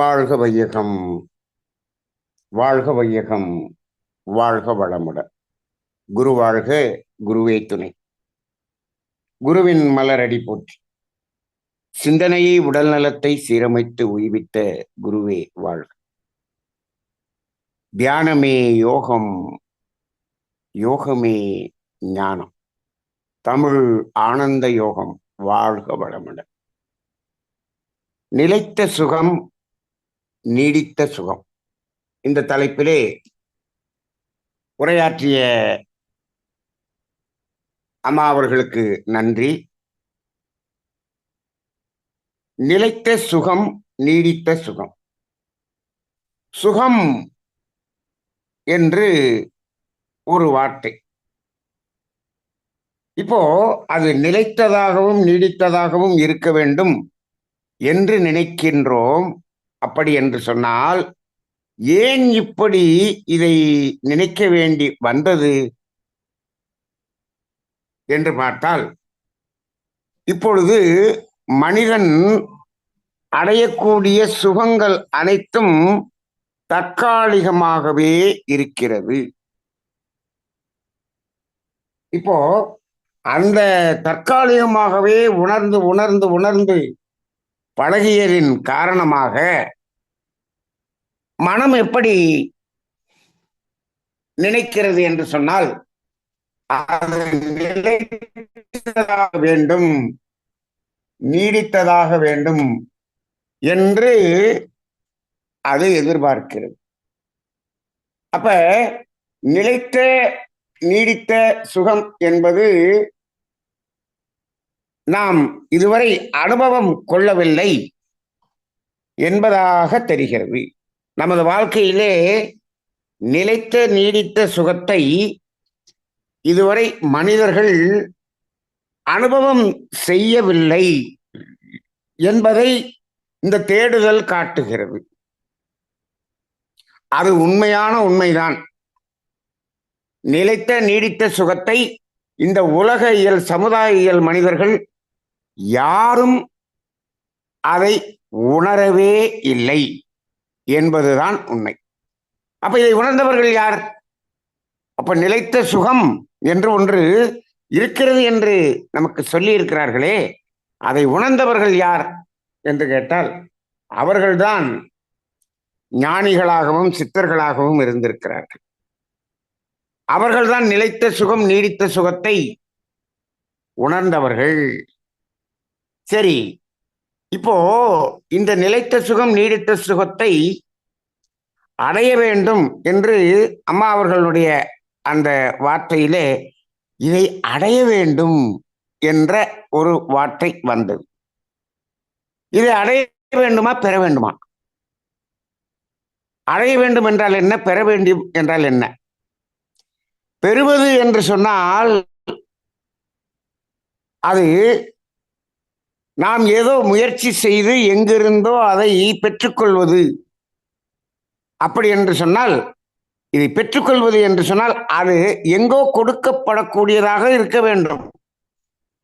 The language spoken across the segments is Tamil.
வாழ்க வையகம் வாழ்க வையகம் வாழ்க வளமுடன் குரு வாழ்க குருவே துணை. குருவின் மலரடி போற்றி. சிந்தனையை உடல் நலத்தை சீரமைத்து உய்வித்த குருவே வாழ்க. தியானமே யோகம் யோகமே ஞானம். தமிழ் ஆனந்த யோகம் வாழ்க வளமுடன் நிலைத்த சுகம் நீடித்த சுகம். இந்த தலைப்பிலே உரையாற்றிய அம்மா அவர்களுக்கு நன்றி. நிலைத்த சுகம் நீடித்த சுகம். சுகம் என்று ஒரு வார்த்தை. இப்போ அது நிலைத்ததாகவும் நீடித்ததாகவும் இருக்க வேண்டும் என்று நினைக்கின்றோம். அப்படி என்று சொன்னால் ஏன் இப்படி இதை நினைக்க வேண்டி வந்தது? என்று பார்த்தால் இப்பொழுது மனிதன் அடையக்கூடிய சுகங்கள் அனைத்தும் தற்காலிகமாகவே இருக்கிறது. இப்போ அந்த தற்காலிகமாகவே உணர்ந்து உணர்ந்து உணர்ந்து பழகியதின் காரணமாக மனம் எப்படி நினைக்கிறது என்று சொன்னால் அது நிலைத்ததாக வேண்டும் நீடித்ததாக வேண்டும் என்று அது எதிர்பார்க்கிறது. அப்ப நிலைத்த நீடித்த சுகம் என்பது நாம் இதுவரை அனுபவம் கொள்ளவில்லை என்பதாக தெரிகிறது. நமது வாழ்க்கையிலே நிலைத்த நீடித்த சுகத்தை இதுவரை மனிதர்கள் அனுபவம் செய்யவில்லை என்பதை இந்த தேடுதல் காட்டுகிறது. அது உண்மையான உண்மைதான். நிலைத்த நீடித்த சுகத்தை இந்த உலக இயல் சமுதாய இயல் மனிதர்கள் யாரும் அதை உணரவே இல்லை என்பதுதான் உண்மை. அப்ப இதை உணர்ந்தவர்கள் யார்? அப்ப நிலைத்த சுகம் என்று ஒன்று இருக்கிறது என்று நமக்கு சொல்லி இருக்கிறார்களே அதை உணர்ந்தவர்கள் யார் என்று கேட்டால் அவர்கள்தான் ஞானிகளாகவும் சித்தர்களாகவும் இருந்திருக்கிறார்கள். அவர்கள்தான் நிலைத்த சுகம் நீடித்த சுகத்தை உணர்ந்தவர்கள். சரி. இப்போ இந்த நிலைத்த சுகம் நீடித்த சுகத்தை அடைய வேண்டும் என்று அம்மா அவர்களுடைய அந்த வார்த்தையிலே இதை அடைய வேண்டும் என்ற ஒரு வார்த்தை வந்தது. இதை அடைய வேண்டுமா பெற வேண்டுமா? அடைய வேண்டும் என்றால் என்ன பெற வேண்டும் என்றால் என்ன? பெறுவது என்று சொன்னால் அது நாம் ஏதோ முயற்சி செய்து எங்கிருந்தோ அதை பெற்றுக்கொள்வது. அப்படி என்று சொன்னால் இதை பெற்றுக்கொள்வது என்று சொன்னால் அது எங்கோ கொடுக்கப்படக்கூடியதாக இருக்க வேண்டும்.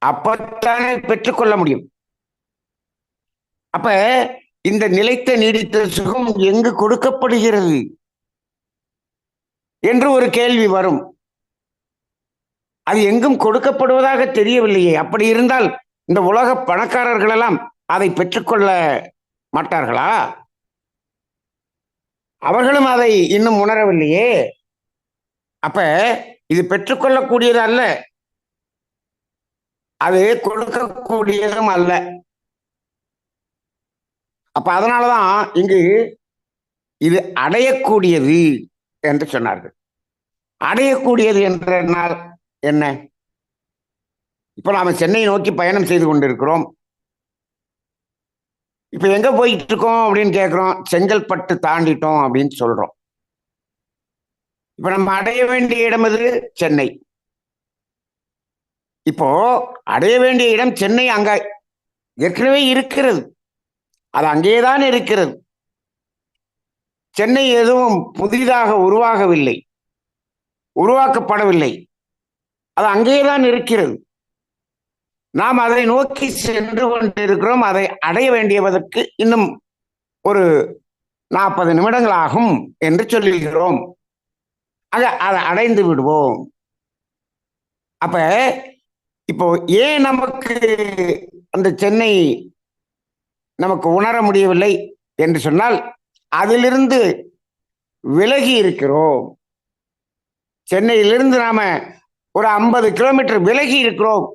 அப்பத்தானே பெற்றுக்கொள்ள முடியும். அப்ப இந்த நிலைத்த நீடித்த சுகம் எங்கு கொடுக்கப்படுகிறது? என்று ஒரு கேள்வி வரும். அது எங்கும் கொடுக்கப்படுவதாக தெரியவில்லையே. அப்படி இருந்தால் இந்த உலக பணக்காரர்கள் எல்லாம் அதை பெற்றுக்கொள்ள மாட்டார்களா? அவர்களும் அதை இன்னும் உணரவில்லையே. அப்ப இது பெற்றுக்கொள்ளக்கூடியது அல்ல. அது கொடுக்கக்கூடியதும் அல்ல. அப்ப அதனாலதான் இங்கு இது அடையக்கூடியது என்று சொன்னார்கள். அடையக்கூடியது என்றால் என்ன? இப்போ நாம் சென்னை நோக்கி பயணம் செய்து கொண்டிருக்கிறோம். இப்போ எங்கே போயிட்டு இருக்கோம் அப்படின்னு கேட்குறோம். செங்கல்பட்டு தாண்டிட்டோம் அப்படின்னு சொல்கிறோம் இப்போ நம்ம அடைய வேண்டிய இடம் எது? சென்னை. இப்போ அடைய வேண்டிய இடம் சென்னை அங்க ஏற்கனவே இருக்கிறது. அது அங்கேதான் இருக்கிறது. சென்னை எதுவும் புதிதாக உருவாகவில்லை. உருவாக்கப்படவில்லை. அது அங்கே தான் இருக்கிறது. நாம் அதை நோக்கி சென்று கொண்டிருக்கிறோம். அதை அடைய வேண்டியதற்கு இன்னும் ஒரு நாற்பது நிமிடங்கள் ஆகும் என்று சொல்லுகிறோம். ஆக அதை அடைந்து விடுவோம். அப்ப இப்போ ஏன் நமக்கு அந்த சென்னை நமக்கு உணர முடியவில்லை என்று சொன்னால் அதிலிருந்து விலகி இருக்கிறோம். சென்னையிலிருந்து நாம ஒரு ஐம்பது கிலோமீட்டர் விலகி இருக்கிறோம்.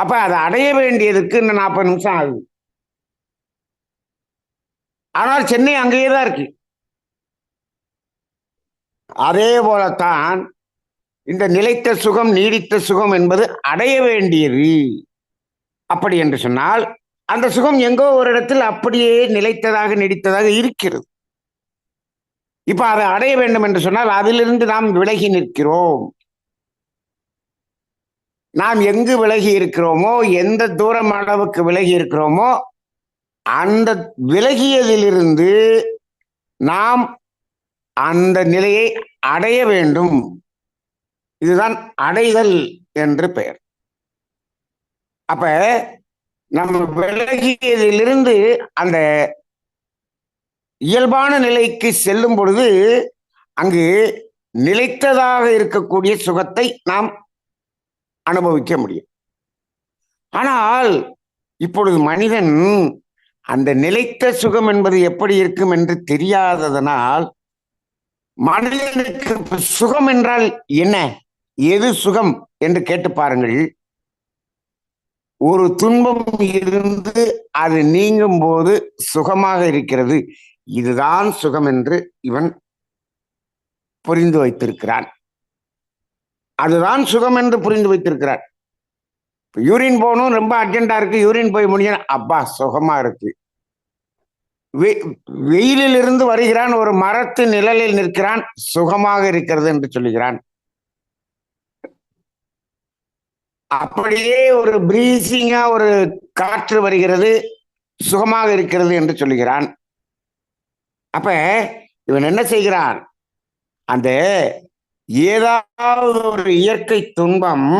அப்ப அதை அடைய வேண்டியதுக்கு இன்னும் நாற்பது நிமிஷம் ஆகுது. ஆனால் சென்னை அங்கேயே தான் இருக்கு. அதே போலத்தான் இந்த நிலைத்த சுகம் நீடித்த சுகம் என்பது அடைய வேண்டியது. அப்படி என்று சொன்னால் அந்த சுகம் எங்கோ ஒரு இடத்தில் அப்படியே நிலைத்ததாக நீடித்ததாக இருக்கிறது. இப்ப அதை அடைய வேண்டும் என்று சொன்னால் அதிலிருந்து நாம் விலகி நிற்கிறோம். நாம் எங்கு விலகி இருக்கிறோமோ எந்த தூரம் அளவுக்கு விலகி இருக்கிறோமோ அந்த விலகியதிலிருந்து நாம் அந்த நிலையை அடைய வேண்டும். இதுதான் அடைதல் என்று பெயர். அப்ப நம்ம விலகியதிலிருந்து அந்த இயல்பான நிலைக்கு செல்லும் பொழுது அங்கு நிலைத்ததாக இருக்கக்கூடிய சுகத்தை நாம் அனுபவிக்க முடியும். ஆனால் இப்பொழுது மனிதன் அந்த நிலைத்த சுகம் என்பது எப்படி இருக்கும் என்று தெரியாததனால் மனிதனுக்கு சுகம் என்றால் என்ன? எது சுகம் என்று கேட்டு பாருங்கள். ஒரு துன்பம் இருந்து அது நீங்கும் போது சுகமாக இருக்கிறது. இதுதான் சுகம் என்று இவன் புரிந்து வைத்திருக்கிறான். அதுதான் சுகம் என்று புரிந்து வைத்திருக்கிறான் யூரின் போகணும் ரொம்ப அர்ஜென்டா இருக்கு யூரின் போய் முடிஞ்ச அப்பா சுகமா இருக்கு. வெயிலில் இருந்து வருகிறான் ஒரு மரத்து நிழலில் நிற்கிறான் சுகமாக இருக்கிறது என்று சொல்லுகிறான். அப்படியே ஒரு பிரீசிங்கா ஒரு காற்று வருகிறது சுகமாக இருக்கிறது என்று சொல்லுகிறான். அப்ப இவன் என்ன செய்கிறான்? அந்த ஏதாவது ஒரு இயற்கை துன்பம்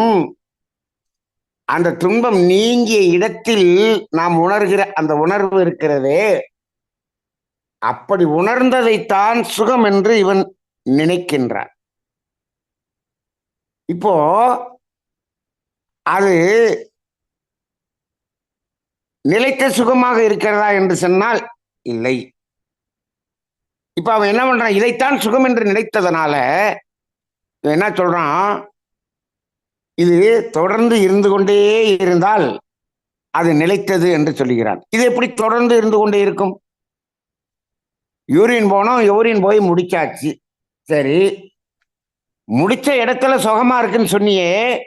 அந்த துன்பம் நீங்கிய இடத்தில் நாம் உணர்கிற அந்த உணர்வு இருக்கிறதே அப்படி உணர்ந்ததைத்தான் சுகம் என்று இவன் நினைக்கின்றான். இப்போ அது நிலைத்த சுகமாக இருக்கிறதா என்று சொன்னால் இல்லை. இப்ப அவன் என்ன பண்றான்? இதைத்தான் சுகம் என்று நினைத்ததனால என்ன சொல்றான்? இது தொடர்ந்து இருந்து கொண்டே இருந்தால் அது நிலைத்தது என்று சொல்லுகிறான். இது எப்படி தொடர்ந்து இருந்து கொண்டே இருக்கும்? யூரின் போனோம் யூரின் போய் முடிச்சாச்சு. சரி. முடிச்ச இடத்துல சுகமா இருக்குன்னு சொன்னியே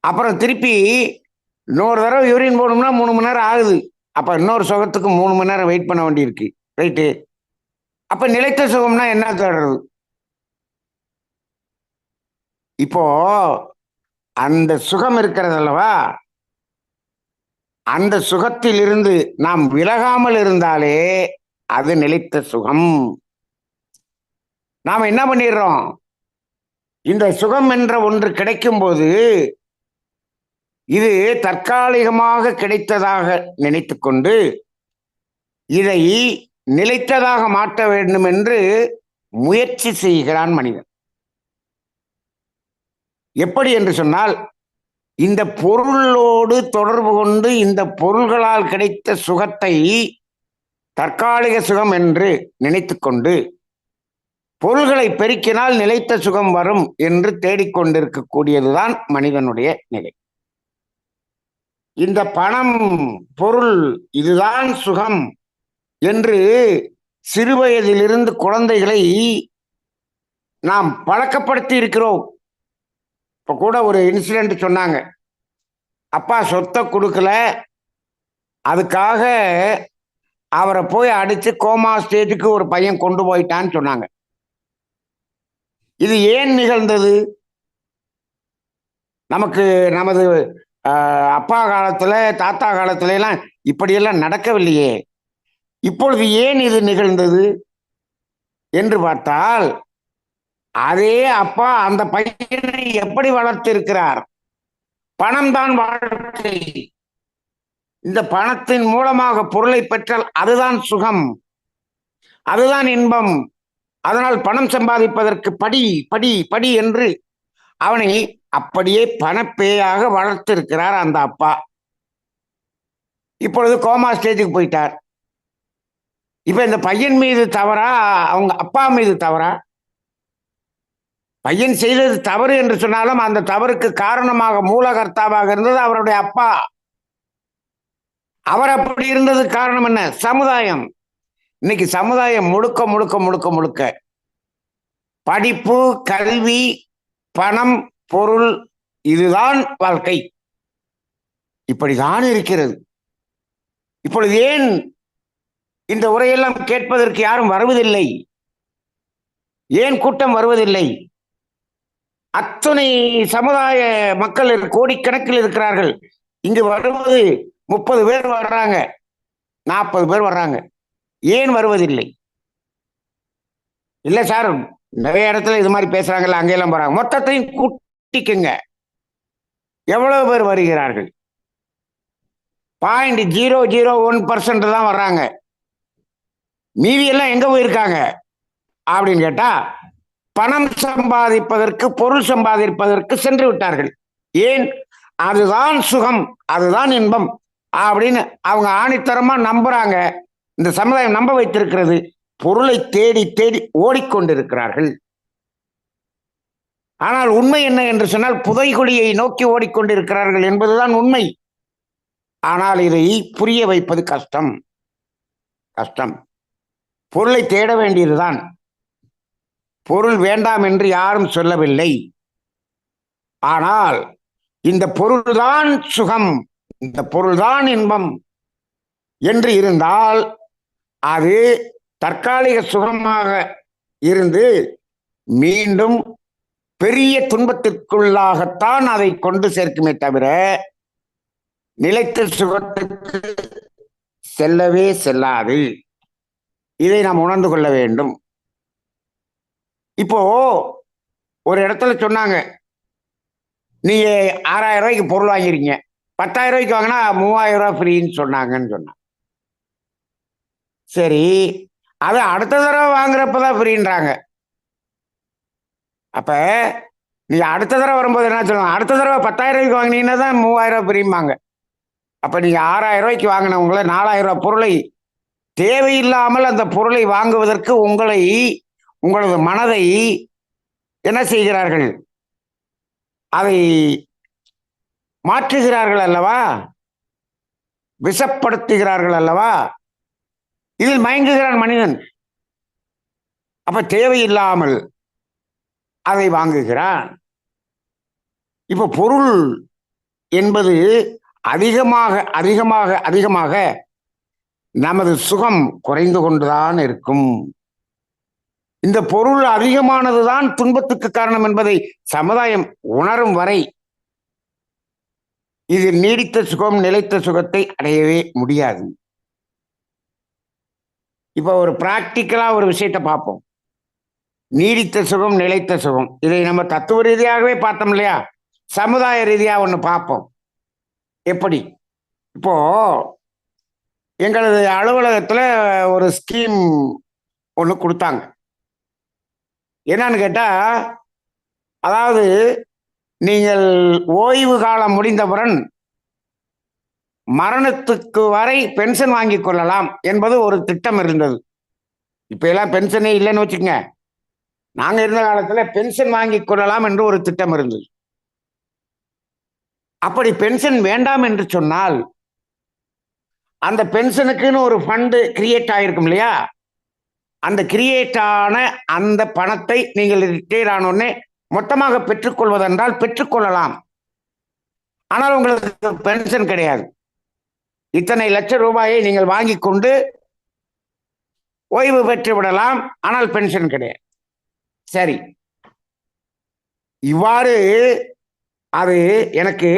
அப்புறம் திருப்பி இன்னொரு தடவை யூரின் போகணும்னா மூணு மணி நேரம் ஆகுது. அப்ப இன்னொரு சுகத்துக்கு மூணு மணி நேரம் வெயிட் பண்ண வேண்டியிருக்கு. ரைட்டு அப்ப நிலைத்த சுகம்னா என்ன தேடுறது? இப்போ அந்த சுகம் இருக்கிறது அல்லவா? அந்த சுகத்திலிருந்து நாம் விலகாமல் இருந்தாலே அது நிலைத்த சுகம். நாம் என்ன பண்ணிடுறோம்? இந்த சுகம் என்ற ஒன்று கிடைக்கும் போது இது தற்காலிகமாக கிடைத்ததாக நினைத்து கொண்டு இதை நிலைத்ததாக மாற்ற வேண்டும் என்று முயற்சி செய்கிறான் மனிதன். எப்படி என்று சொன்னால் இந்த பொருளோடு தொடர்பு கொண்டு இந்த பொருள்களால் கிடைத்த சுகத்தை தற்காலிக சுகம் என்று நினைத்து கொண்டு பொருள்களை பெருக்கினால் நிலைத்த சுகம் வரும் என்று தேடிக்கொண்டிருக்கக்கூடியதுதான் மனிதனுடைய நிலை. இந்த பணம் பொருள் இதுதான் சுகம் என்று சிறுவயதிலிருந்து குழந்தைகளை நாம் பழக்கப்படுத்தி இருக்கிறோம். இப்போ கூட ஒரு இன்சிடென்ட் சொன்னாங்க. அப்பா சொத்தை கொடுக்கல. அதுக்காக அவரை போய் அடித்து கோமா ஸ்டேஜுக்கு ஒரு பையன் கொண்டு போயிட்டான்னு சொன்னாங்க. இது ஏன் நிகழ்ந்தது? நமக்கு நமது அப்பா காலத்தில் தாத்தா காலத்துலலாம் இப்படியெல்லாம் நடக்கவில்லையே. இப்பொழுது ஏன் இது நிகழ்ந்தது? என்று பார்த்தால் அதே அப்பா அந்த பையனை எப்படி வளர்த்திருக்கிறார்? பணம் தான் வாழ்க்கை. இந்த பணத்தின் மூலமாக பொருளை பெற்றால் அதுதான் சுகம். அதுதான் இன்பம். அதனால் பணம் சம்பாதிப்பதற்கு படி படி படி என்று அவனை அப்படியே பணப்பேயாக வளர்த்திருக்கிறார் அந்த அப்பா. இப்பொழுது கோமா ஸ்டேஜுக்கு போயிட்டார். இப்ப இந்த பையன் மீது தவறா? அவங்க அப்பா மீது தவறா? பையன் செய்தது தவறு என்று சொன்னாலும் அந்த தவறுக்கு காரணமாக மூலகர்த்தாவாக இருந்தது அவருடைய அப்பா. அவர் அப்படி இருந்தது காரணம் என்ன? சமுதாயம். இன்னைக்கு சமுதாயம் முழுக்க முழுக்க முழுக்க முழுக்க. படிப்பு கல்வி பணம் பொருள் இதுதான் வாழ்க்கை. இப்படிதான் இருக்கிறது. இப்பொழுது ஏன் இந்த உரையெல்லாம் கேட்பதற்கு யாரும் வருவதில்லை? ஏன் கூட்டம் வருவதில்லை? அத்தனை சமுதாய மக்கள் கோடிக்கணக்கில் இருக்கிறார்கள். இங்கு வருவது முப்பது பேர் வர்றாங்க. நாற்பது பேர் வர்றாங்க. ஏன் வருவதில்லை? இல்லை சார் நிறைய இடத்துல இது மாதிரி பேசுறாங்கல்ல அங்கெல்லாம் போறாங்க. மொத்தத்தையும் கூட்டிக்குங்க. எவ்வளவு பேர் வருகிறார்கள்? Point zero zero one percent தான் வர்றாங்க. மீதி எல்லாம் எங்க போயிருக்காங்க? அப்படின்னு கேட்டா பணம் சம்பாதிப்பதற்கு பொருள் சம்பாதிப்பதற்கு சென்று விட்டார்கள். ஏன்? அதுதான் சுகம் அதுதான் இன்பம் அப்படின்னு அவங்க ஆணித்தரமா நம்புறாங்க. இந்த சமுதாயம் நம்ப வைத்திருக்கிறது. பொருளை தேடி தேடி ஓடிக்கொண்டிருக்கிறார்கள். ஆனால் உண்மை என்ன என்று சொன்னால் புதைகுழியை நோக்கி ஓடிக்கொண்டிருக்கிறார்கள் என்பதுதான் உண்மை. ஆனால் இதை புரிய வைப்பது கஷ்டம். கஷ்டம். பொருளை தேட வேண்டியதுதான். பொருள் வேண்டாம் என்று யாரும் சொல்லவில்லை. ஆனால் இந்த பொருள்தான் சுகம் இந்த பொருள்தான் இன்பம் என்று இருந்தால் அது தற்காலிக சுகமாக இருந்து மீண்டும் பெரிய துன்பத்திற்குள்ளாகத்தான் அதை கொண்டு சேர்க்குமே தவிர நிலைத்த சுகத்துக்கு செல்லவே செல்லாது. இதை நாம் உணர்ந்து கொள்ள வேண்டும். இப்போ ஒரு இடத்துல சொன்னாங்க நீங்க ஆறாயிரம் ரூபாய்க்கு பொருள் வாங்கிருக்கீங்க. பத்தாயிரம் ரூபாய்க்கு வாங்கினா மூவாயிரம் ரூபாய் ஃப்ரீன்னு சொன்னாங்கன்னு சொன்னாங்க. சரி அது அடுத்த தடவை வாங்குறப்பதான் ஃப்ரீன்றாங்க அப்ப நீ அடுத்த தடவை வரும்போது என்ன சொல்லுவாங்க? அடுத்த தடவை பத்தாயிரம் ரூபாய்க்கு வாங்கினீங்கன்னா தான் மூவாயிரம் ரூபாய் ஃப்ரீம்பாங்க அப்ப நீங்க ஆறாயிரம் ரூபாய்க்கு வாங்கினவங்கள நாலாயிரம் ரூபாய் பொருளை தேவையில்லாமல் அந்த பொருளை வாங்குவதற்கு உங்களை உங்களது மனதை என்ன செய்கிறார்கள்? அதை மாற்றுகிறார்கள் அல்லவா? விஷப்படுத்துகிறார்கள் அல்லவா? இதில் மயங்குகிறான் மனிதன். அப்ப தேவையில்லாமல் அதை வாங்குகிறான். இப்ப பொருள் என்பது அதிகமாக அதிகமாக அதிகமாக நமது சுகம் குறைந்து கொண்டுதான் இருக்கும். இந்த பொருள் அதிகமானதுதான் துன்பத்துக்கு காரணம் என்பதை சமுதாயம் உணரும் வரை இது நீடித்த சுகம் நிலைத்த சுகத்தை அடையவே முடியாது. இப்ப ஒரு பிராக்டிக்கலா ஒரு விஷயத்தை பார்ப்போம். நீடித்த சுகம் நிலைத்த சுகம். இதை நம்ம தத்துவ ரீதியாகவே பார்த்தோம் இல்லையா? சமுதாய ரீதியா ஒன்று பார்ப்போம். எப்படி? இப்போ எங்களது அலுவலகத்துல ஒரு ஸ்கீம் ஒன்று கொடுத்தாங்க. என்னன்னு கேட்டா அதாவது நீங்கள் ஓய்வு காலம் முடிந்தவுடன் மரணத்துக்கு வரை பென்ஷன் வாங்கி கொள்ளலாம் என்பது ஒரு திட்டம் இருந்தது. இப்ப எல்லாம் பென்ஷனே இல்லைன்னு வச்சுக்கோங்க. நாங்க இருந்த காலத்துல பென்ஷன் வாங்கி கொள்ளலாம் என்று ஒரு திட்டம் இருந்தது. அப்படி பென்ஷன் வேண்டாம் என்று சொன்னால் அந்த பென்ஷனுக்குன்னு ஒரு ஃபண்டு கிரியேட் ஆயிருக்கும் இல்லையா? அந்த கிரியேட் ஆன அந்த பணத்தை நீங்கள் ரிட்டையர் ஆனோடனே மொத்தமாக பெற்றுக்கொள்வதென்றால் பெற்றுக்கொள்ளலாம். ஆனால் உங்களுக்கு பென்ஷன் கிடையாது. இத்தனை லட்சம் ரூபாயை நீங்கள் வாங்கி கொண்டு ஓய்வு பெற்று விடலாம் ஆனால் பென்ஷன் கிடையாது. சரி. இவ்வாறு அது எனக்கு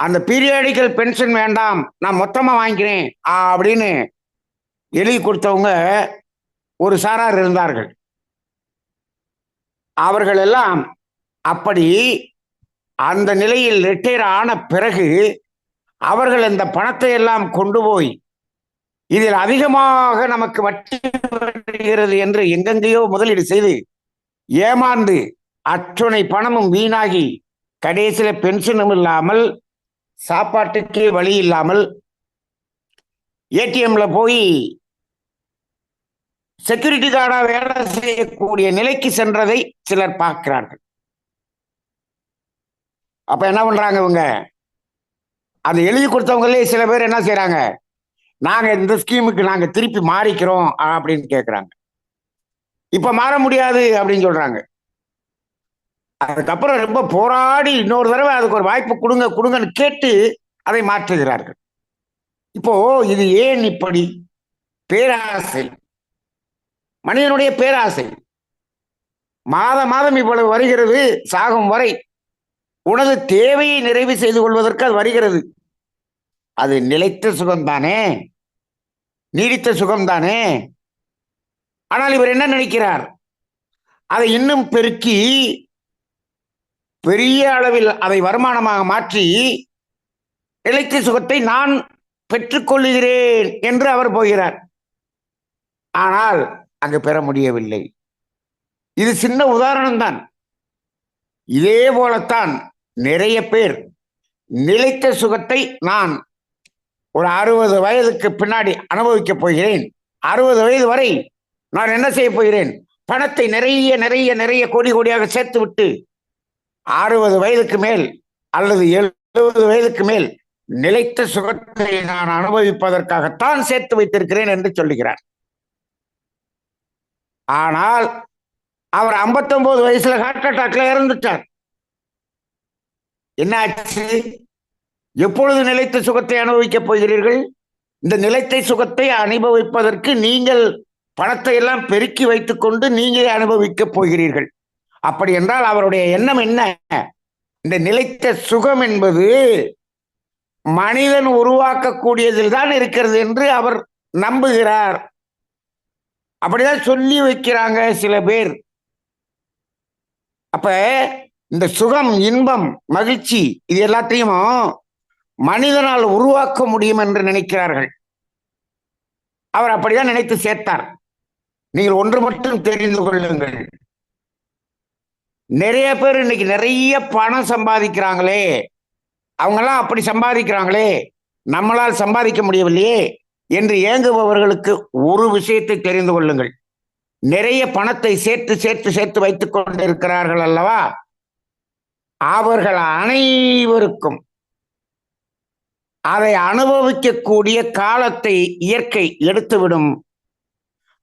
அந்த பீரியாடிக்கல் பென்ஷன் வேண்டாம் நான் மொத்தமாக வாங்கிக்கிறேன் அப்படின்னு எழுதி கொடுத்தவங்க ஒரு சாரார் இருந்தார்கள். அவர்கள் எல்லாம் அப்படி அந்த நிலையில் ரிட்டையர் ஆன பிறகு அவர்கள் இந்த பணத்தை எல்லாம் கொண்டு போய் இதில் அதிகமாக நமக்கு வட்டி வருகிறது என்று எங்கெங்கேயோ முதலீடு செய்து ஏமாந்து அற்றுனை பணமும் வீணாகி கடைசியில் பென்ஷனும் இல்லாமல் சாப்பாட்டுக்கே வழி இல்லாமல் ஏடிஎம்ல போய் செக்யூரிட்டி கார்டா வேலை செய்யக்கூடிய நிலைக்கு சென்றதை சிலர் பார்க்கிறார்கள். அப்ப என்ன பண்றாங்க இவங்க? அந்த எழுதி கொடுத்தவங்களே சில பேர் என்ன செய்யறாங்க நாங்க இந்த ஸ்கீமுக்கு நாங்க திருப்பி மாறிக்கிறோம் அப்படின்னு கேக்குறாங்க. இப்ப மாற முடியாது அப்படின்னு சொல்றாங்க. அதுக்கப்புறம் ரொம்ப போராடி இன்னொரு தடவை அதுக்கு ஒரு வாய்ப்பு கொடுங்க கொடுங்கன்னு கேட்டு அதை மாற்றுகிறார்கள். இப்போ இது ஏன் இப்படி? பேராசை. மனிதனுடைய பேராசை. மாத மாதம் இவ்வளவு வருகிறது சாகும் வரை உனது தேவையை நிறைவு செய்து கொள்வதற்கு அது வருகிறது. அது நிலைத்த சுகம்தானே? நீடித்த சுகம்தானே? ஆனால் இவர் என்ன நினைக்கிறார்? அதை இன்னும் பெருக்கி பெரிய அளவில் அதை வருமானமாக மாற்றி நிலைத்த சுகத்தை நான் பெற்றுக்கொள்ளுகிறேன் என்று அவர் போகிறார். ஆனால் அங்கு பெற முடியவில்லை. இது சின்ன உதாரணம் தான் இதே போலத்தான் நிறைய பேர் நிலைத்த சுகத்தை நான் ஒரு அறுபது வயதுக்கு பின்னாடி அனுபவிக்கப் போகிறேன். அறுபது வயது வரை நான் என்ன செய்ய போகிறேன்? பணத்தை நிறைய நிறைய நிறைய கோடி கோடியாக சேர்த்து விட்டு அறுபது வயதுக்கு மேல் அல்லது எழுபது வயதுக்கு மேல் நிலைத்த சுகத்தை நான் அனுபவிப்பதற்காகத்தான் சேர்த்து வைத்திருக்கிறேன் என்று சொல்லுகிறார். ஆனால் அவர் 59 வயசுல ஹார்ட் அட்டாக்ல இறந்துட்டார். என்ன ஆச்சு எப்பொழுது நிலைத்த சுகத்தை அனுபவிக்கப் போகிறீர்கள்? இந்த நிலைத்த சுகத்தை அனுபவிப்பதற்கு நீங்கள் பணத்தை எல்லாம் பெருக்கி வைத்துக்கொண்டு நீங்களே அனுபவிக்கப் போகிறீர்கள். அப்படி என்றால் அவருடைய எண்ணம் என்ன? இந்த நிலைத்த சுகம் என்பது மனிதன் உருவாக்கக்கூடியதில் தான் இருக்கிறது என்று அவர் நம்புகிறார். அப்படிதான் சொல்லி வைக்கிறாங்க சில பேர். அப்ப இந்த சுகம் இன்பம் மகிழ்ச்சி இது எல்லாத்தையும் மனிதனால் உருவாக்க முடியும் என்று நினைக்கிறார்கள். அவர் அப்படிதான் நினைத்து சேர்த்தார். நீங்கள் ஒன்று மட்டும் தெரிந்து கொள்ளுங்கள். நிறைய பேர் இன்னைக்கு நிறைய பணம் சம்பாதிக்கிறாங்களே. அவங்கெல்லாம் அப்படி சம்பாதிக்கிறாங்களே. நம்மளால் சம்பாதிக்க முடியவில்லையே. என்று ஏங்குபவர்களுக்கு ஒரு விஷயத்தை தெரிந்து கொள்ளுங்கள். நிறைய பணத்தை சேர்த்து சேர்த்து சேர்த்து வைத்துக் கொண்டிருக்கிறார்கள் அல்லவா? அவர்கள் அனைவருக்கும் அதை அனுபவிக்கக்கூடிய காலத்தை இயற்கை எடுத்துவிடும்.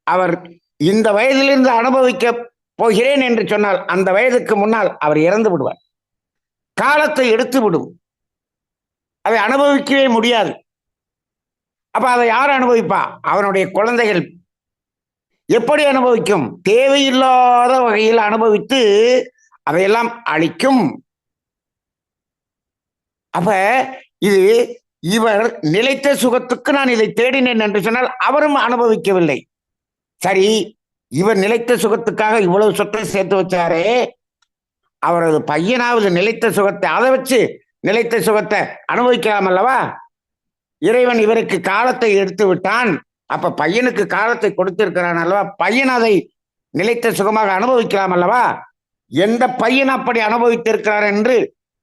அவர் இந்த வயதிலிருந்து அனுபவிக்க போகிறேன் என்று சொன்னால் அந்த வயதுக்கு முன்னால் அவர் இறந்து விடுவார். காலத்தை எடுத்து விடும் அதை அனுபவிக்கவே முடியாது. அப்ப அதை யார் அனுபவிப்பா? அவனுடைய குழந்தைகள். எப்படி அனுபவிக்கும்? தேவையில்லாத வகையில் அனுபவித்து அதையெல்லாம் அழிக்கும். அப்ப இது இவர் நிலைத்த சுகத்துக்கு நான் இதை தேடினேன் என்று சொன்னால் அவரும் அனுபவிக்கவில்லை. சரி இவர் நிலைத்த சுகத்துக்காக இவ்வளவு சொத்தை சேர்த்து வச்சாரே. அவரது பையனாவது நிலைத்த சுகத்தை அதை வச்சு நிலைத்த சுகத்தை அனுபவிக்கலாம் அல்லவா? இறைவன் இவருக்கு காலத்தை எடுத்து விட்டான். அப்ப பையனுக்கு காலத்தை கொடுத்திருக்கிறான் அல்லவா? பையன் அதை நிலைத்த சுகமாக அனுபவிக்கலாம் அல்லவா? எந்த பையன் அப்படி அனுபவித்திருக்கிறார் என்று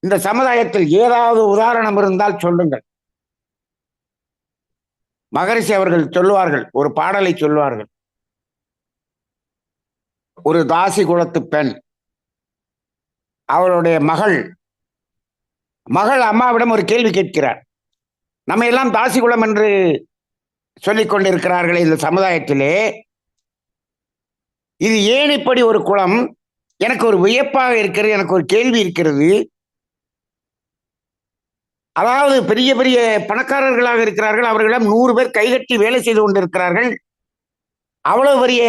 இந்த சமுதாயத்தில் ஏதாவது உதாரணம் இருந்தால் சொல்லுங்கள். மகரிஷி அவர்கள் சொல்லுவார்கள் ஒரு பாடலை சொல்லுவார்கள். ஒரு தாசி குலத்து பெண் அவளுடைய மகள் மகள் அம்மாவிடம் ஒரு கேள்வி கேட்கிறார். நம்ம எல்லாம் தாசி குலம் என்று சொல்லிக் கொண்டிருக்கிறார்களே இந்த சமுதாயத்திலே. இது ஏன் இப்படி ஒரு குளம்? எனக்கு ஒரு வியப்பாக இருக்கிறது எனக்கு ஒரு கேள்வி இருக்கிறது. அதாவது பெரிய பெரிய பணக்காரர்களாக இருக்கிறார்கள் அவர்களிடம் நூறு பேர் கைகட்டி வேலை செய்து கொண்டிருக்கிறார்கள். அவ்வளவு பெரிய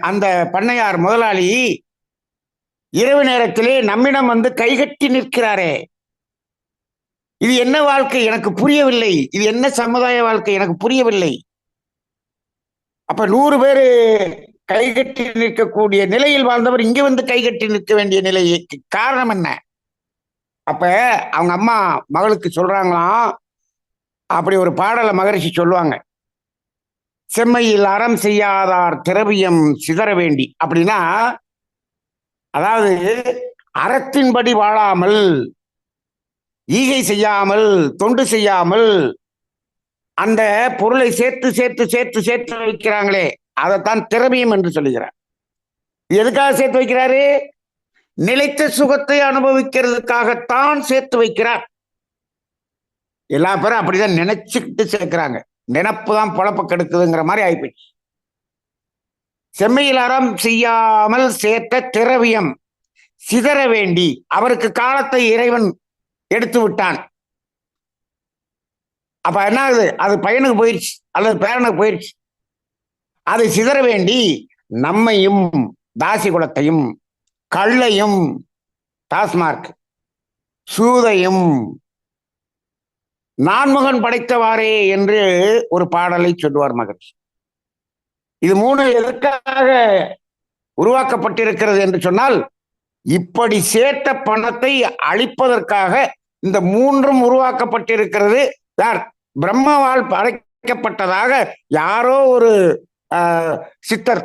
அந்த பண்ணையார் முதலாளி இரவு நேரத்திலே நம்மிடம் வந்து கைகட்டி நிற்கிறாரே. இது என்ன வாழ்க்கை? எனக்கு புரியவில்லை. இது என்ன சமுதாய வாழ்க்கை? எனக்கு புரியவில்லை. அப்ப நூறு பேரு கைகட்டி நிற்கக்கூடிய நிலையில் வாழ்ந்தவர் இங்க வந்து கைகட்டி நிற்க வேண்டிய நிலை காரணம் என்ன? அப்ப அவங்க அம்மா மகளுக்கு சொல்றாங்களாம். அப்படி ஒரு பாடலை மகரிஷி சொல்லுவாங்க. செம்மையில் அறம் செய்யாதார் திரவியம் சிதற வேண்டி அப்படின்னா அதாவது அறத்தின்படி வாழாமல் ஈகை செய்யாமல் தொண்டு செய்யாமல் அந்த பொருளை சேர்த்து சேர்த்து சேர்த்து சேர்த்து வைக்கிறாங்களே அதைத்தான் திரவியம் என்று சொல்லுகிறார். எதுக்காக சேர்த்து வைக்கிறாரு? நிலைத்த சுகத்தை அனுபவிக்கிறதுக்காகத்தான் சேர்த்து வைக்கிறார். எல்லா பேரும் அப்படிதான் நினைச்சுக்கிட்டு சேர்க்கிறாங்க. நினப்பு தான் பொழப்ப கெடுக்குதுங்கிற மாதிரி ஆயிப்போச்சு. செம்மையில் அறம் செய்யாமல் சேர்த்த திரவியம் சிதற வேண்டி அவருக்கு காலத்தை இறைவன் எடுத்து விட்டான். அப்ப என்ன ஆகுது அது பையனுக்கு போயிடுச்சு அல்லது பேரனுக்கு போயிடுச்சு அதை சிதற வேண்டி நம்மையும் தாசி குலத்தையும் கள்ளையும் டாஸ்மார்க் சூதையும் நான்முகன் படைத்தவாறே என்று ஒரு பாடலை சொல்லுவார் மகர்ஷி. இது மூணு எதற்காக உருவாக்கப்பட்டிருக்கிறது என்று சொன்னால் இப்படி சேர்த்த பணத்தை அழிப்பதற்காக இந்த மூன்றும் உருவாக்கப்பட்டிருக்கிறது. யார்? பிரம்மவால் படைக்கப்பட்டதாக யாரோ ஒரு சித்தர்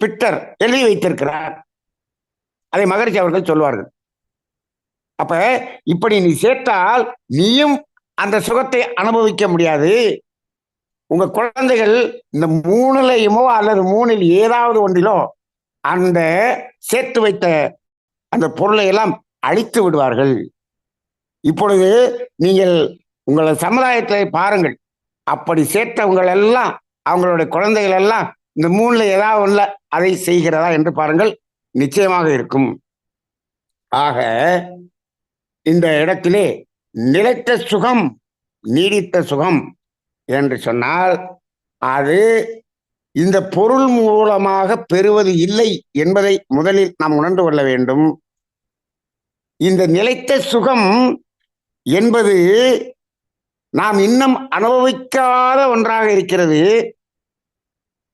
பிட்டர் எழுதி வைத்திருக்கிறார். அதை மகரிஷி அவர்கள் சொல்வார்கள். அப்ப இப்படி நீ சேர்த்தால் நீயும் அந்த சுகத்தை அனுபவிக்க முடியாது. உங்க குழந்தைகள் இந்த மூணுலையுமோ அல்லது மூணில் ஏதாவது ஒன்றிலோ அந்த சேர்த்து வைத்த அந்த பொருளை எல்லாம் அழித்து விடுவார்கள். இப்பொழுது நீங்கள் உங்கள சமுதாயத்தை பாருங்கள். அப்படி சேர்த்தவங்கள் எல்லாம் அவங்களுடைய குழந்தைகள் எல்லாம் இந்த மூணுல ஏதாவது ஒண்ணுல அதை செய்கிறதா என்று பாருங்கள். நிச்சயமாக இருக்கும். ஆக இந்த இடத்திலே நிலைத்த சுகம் நீடித்த சுகம் என்று சொன்னால் அது இந்த பொருள் மூலமாக பெறுவது இல்லை என்பதை முதலில் நாம் உணர்ந்து கொள்ள வேண்டும். இந்த நிலைத்த சுகம் என்பது நாம் இன்னும் அனுபவிக்காத ஒன்றாக இருக்கிறது.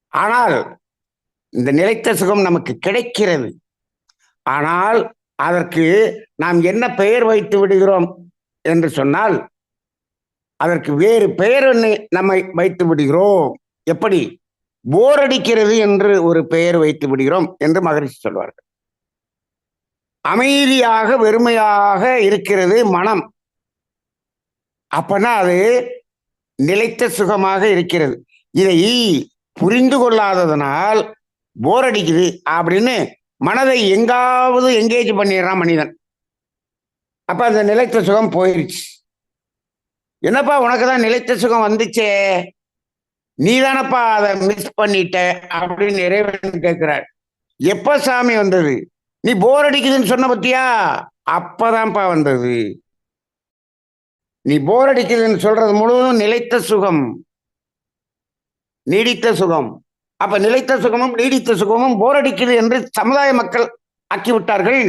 ஆனால் இந்த நிலைத்த சுகம் நமக்கு கிடைக்கிறது. ஆனால் அதற்கு நாம் என்ன பெயர் வைத்து விடுகிறோம் என்று சொன்னால் அதற்கு வேறு பெயர் நம்மை வைத்து விடுகிறோம். எப்படி? போர் அடிக்கிறது என்று ஒரு பெயர் வைத்து விடுகிறோம் என்று மகரிஷி சொல்வார்கள். அமைதியாக வெறுமையாக இருக்கிறது மனம். அப்பனா அது நிலைத்த சுகமாக இருக்கிறது. இதை புரிந்து கொள்ளாததனால் போர் அடிக்குது அப்படின்னு மனதை எங்காவது எங்கேஜ் பண்ணிடுறான் மனிதன். அப்ப அந்த நிலைத்த சுகம் போயிருச்சு. என்னப்பா உனக்கு தான் நிலைத்த சுகம் வந்துச்சே. நீ தானப்பா அதை மிஸ் பண்ணிட்ட அப்படின்னு இறைவன் கேட்கிறார். எப்ப சாமி வந்தது? நீ போர் அடிக்குதுன்னு சொன்ன பத்தியா? அப்பதான்ப்பா வந்தது. நீ போர் அடிக்குதுன்னு சொல்றது முழுவதும் நிலைத்த சுகம். நீடித்த சுகம். அப்ப நிலைத்த சுகமும் நீடித்த சுகமும் போர் அடிக்குது என்று சமுதாய மக்கள் ஆக்கிவிட்டார்கள்.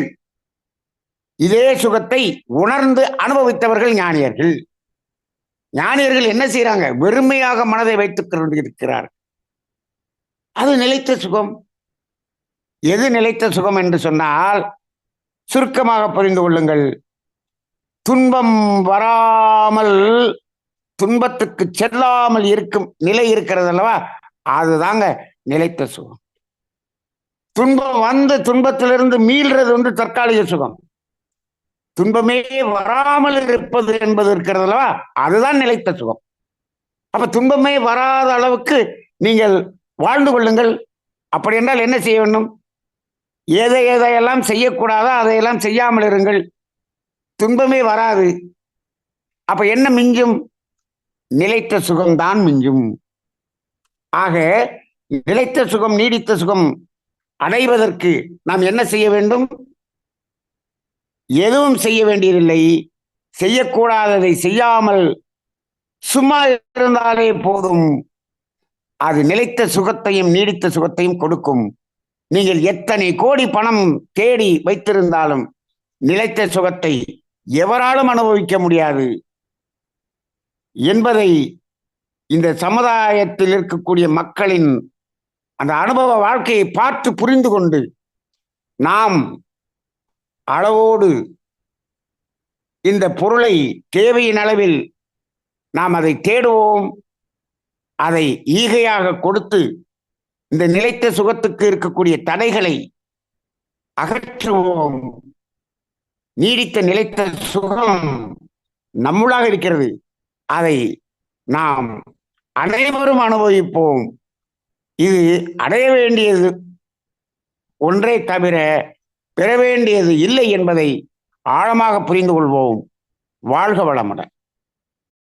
இதே சுகத்தை உணர்ந்து அனுபவித்தவர்கள் ஞானியர்கள். ஞானியர்கள் என்ன செய்யறாங்க வெறுமையாக மனதை வைத்துக் கொண்டிருக்கிறார் அது நிலைத்த சுகம். எது நிலைத்த சுகம் என்று சொன்னால் சுருக்கமாக புரிந்து கொள்ளுங்கள். துன்பம் வராமல் துன்பத்துக்கு செல்லாமல் இருக்கும் நிலை இருக்கிறது அல்லவா? அதுதாங்க நிலைத்த சுகம். துன்பம் வந்து துன்பத்திலிருந்து மீள்றது வந்து தற்காலிக சுகம். துன்பமே வராமல் இருப்பது என்பது இருக்கிறது அல்லவா? அதுதான் நிலைத்த சுகம். அப்ப துன்பமே வராத அளவுக்கு நீங்கள் வாழ்ந்து கொள்ளுங்கள். அப்படி என்றால் என்ன செய்ய வேண்டும்? எதை எதையெல்லாம் செய்யக்கூடாதோ அதையெல்லாம் செய்யாமல் இருங்கள். துன்பமே வராது. அப்ப என்ன மிஞ்சும்? நிலைத்த சுகம்தான் மிஞ்சும். ஆக நிலைத்த சுகம் நீடித்த சுகம் அடைவதற்கு நாம் என்ன செய்ய வேண்டும்? எதுவும் செய்ய வேண்டியதில்லை. செய்யக்கூடாததை செய்யாமல் சும்மா இருந்தாலே போதும். அது நிலைத்த சுகத்தையும் நீடித்த சுகத்தையும் கொடுக்கும். நீங்கள் எத்தனை கோடி பணம் தேடி வைத்திருந்தாலும் நிலைத்த சுகத்தை எவராலும் அனுபவிக்க முடியாது என்பதை இந்த சமுதாயத்தில் இருக்கக்கூடிய மக்களின் அந்த அனுபவ வாழ்க்கையை பார்த்து புரிந்து கொண்டு நாம் அளவோடு இந்த பொருளை தேவையின் அளவில் நாம் அதை தேடுவோம் அதை ஈகையாக கொடுத்து இந்த நிலைத்த சுகத்துக்கு இருக்கக்கூடிய தடைகளை அகற்றுவோம். நீடித்த நிலைத்த சுகம் நம்முளாக இருக்கிறது. அதை நாம் அனைவரும் அனுபவிப்போம். இது அடைய வேண்டியது ஒன்றே தவிர பெற வேண்டியது இல்லை என்பதை ஆழமாக புரிந்து கொள்வோம். வாழ்க வளமுடன்.